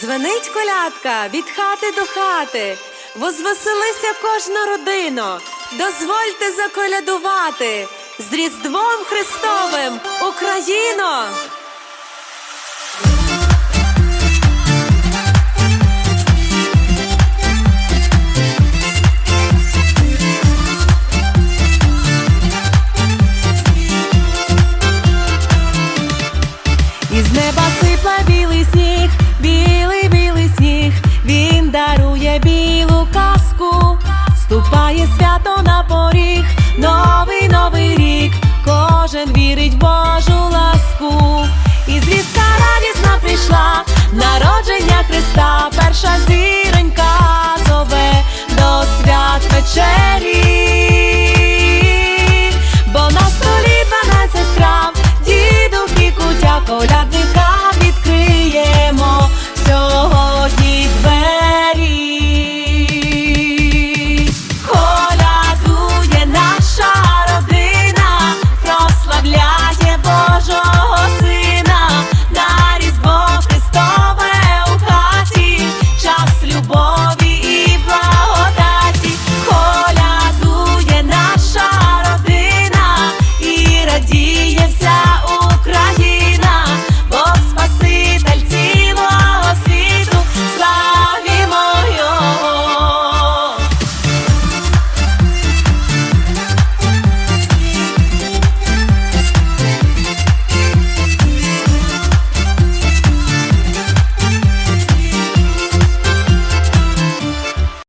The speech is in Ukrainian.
Дзвенить колядка від хати до хати, возвеселися кожна родина, дозвольте заколядувати з Різдвом Христовим Україно! Кожен вірить в Божу ласку. І звістка радісна прийшла, народження Христа, перша